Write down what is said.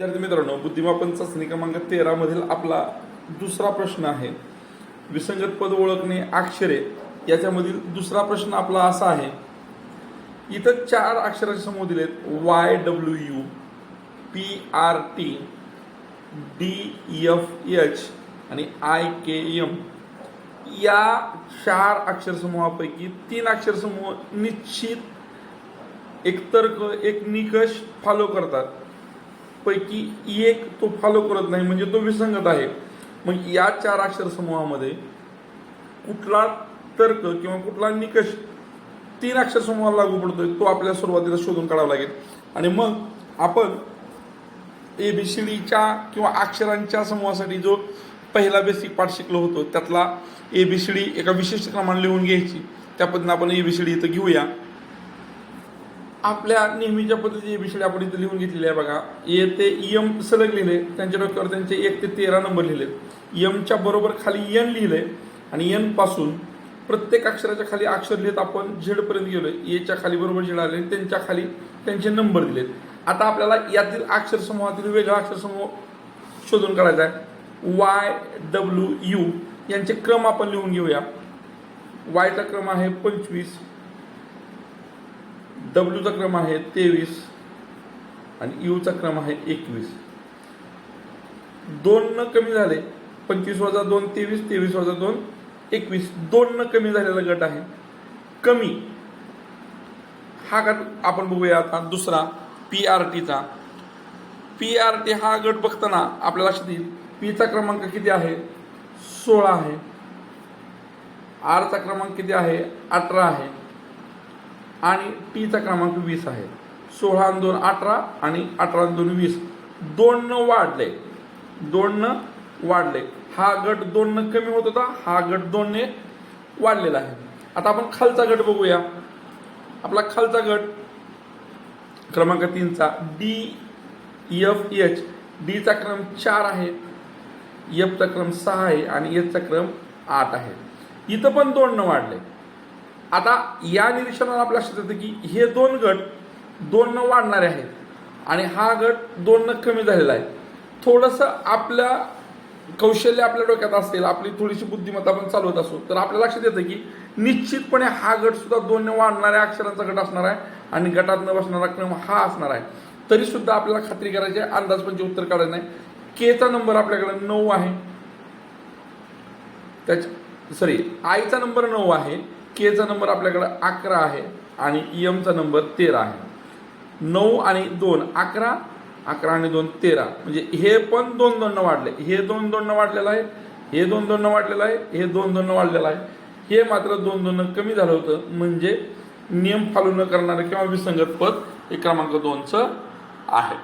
विद्यार्थी मित्रांनो बुद्धिमापन चाचणी क्रमांक तेरामधील आपला दुसरा प्रश्न आहे. विसंगत पद ओळखणे अक्षरे याच्यामधील दुसरा प्रश्न आपला असा आहे. इथं चार अक्षराचे समूह दिलेत. Y W U P R T D F H आणि आय के एम या चार अक्षरसमूहापैकी तीन अक्षरसमूह निश्चित एक तर्क एक निकष फॉलो करतात. पैकी एक तो फॉलो करत नाही म्हणजे तो विसंगत आहे. मग या चार अक्षर समूहामध्ये कुठला तर्क किंवा कुठला निकष तीन अक्षर समूहाला लागू पडतोय तो आपल्या सुरुवातीला शोधून काढावा लागेल. आणि मग आपण एबीसीडीच्या किंवा अक्षरांच्या समूहासाठी जो पहिला बेसिक पाठ शिकलो होतो त्यातला एबीसीडी एका विशिष्ट क्रमाने लिहून घ्यायची. त्या पद्धतीने आपण एबीसीडी इथं घेऊया. आपल्या नेहमीच्या पद्धतीचे विषय आपण इथं लिहून घेतलेली आहे बघा. ए ते यम सलग लिहिले त्यांच्या डोक्यावर त्यांचे एक ते तेरा नंबर लिहिले. यमच्या बरोबर खाली यन लिहिले आणि यनपासून प्रत्येक अक्षराच्या खाली अक्षर लिहित आपण झेड पर्यंत गेलोय. एच्या खाली बरोबर झेड आले त्यांच्या खाली त्यांचे नंबर दिलेत. आता आपल्याला यातील अक्षर समूहातील वेगळा अक्षर समूह शोधून काढायचा आहे. वाय डब्ल्यू यू यांचे क्रम आपण लिहून घेऊया. वायचा क्रम आहे पंचवीस डब्ल्यूचा क्रम आहे तेवीस आणि यूचा क्रम आहे एकवीस. दोन न कमी झाले पंचवीस वजा दोन तेवीस तेवीस वजा दोन एकवीस. दोन न कमी झालेला गट आहे. कमी. हा गट आपण बघूया आता दुसरा पी आर टीचा पी आर टी हा गट बघताना आपल्या लक्षात येईल पीचा क्रमांक किती आहे? सोळा आहे. आरचा क्रमांक किती आहे? अठरा आहे. आणि टीचा क्रमांक वीस आहे. सोळा दोन अठरा आणि अठरा दोन वीस. दोन वाढले. दोन वाढले. हा गट दोन कमी होत होता. हा गट दोनने वाढलेला आहे. आता आपण खालचा गट बघूया. आपला खालचा गट क्रमांक तीनचा डी एफ एच डीचा क्रम चार आहे. एफचा क्रम सहा आहे आणि एचचा क्रम आठ आहे. इथं पण दोन वाढले. आता या निरीक्षणाला आपल्या लक्षात येतं की हे दोन गट दोन न वाढणारे आहेत. आणि हा गट दोन न कमी झालेला आहे. थोडंसं आपल्या कौशल्य आपल्या डोक्यात असेल आपली थोडीशी बुद्धिमत्ता आपण चालवत असो तर आपल्या लक्षात येतं की निश्चितपणे हा गट सुद्धा दोन न वाढणाऱ्या अक्षरांचा गट असणार आहे आणि गटात न बसणारा क्रम हा असणार आहे. तरी सुद्धा आपल्याला खात्री करायची आहे म्हणजे उत्तर काढायचं नाही. केचा नंबर आपल्याकडे नऊ आहे. त्याच्या सॉरी आयचा नंबर नऊ आहे. केचा नंबर आपल्याकडं अकरा आहे आणि एमचा नंबर तेरा आहे. नऊ आणि दोन अकरा अकरा आणि दोन तेरा. म्हणजे हे पण दोन दोन वाढले. हे दोन दोन वाढलेलं आहे हे दोन दोन वाढलेलं आहे हे दोन दोन वाढलेलं आहे. हे मात्र दोन दोन कमी झालं होतं. म्हणजे नियम फॉलो न करणारं किंवा विसंगत पद हे क्रमांक दोनचं आहे.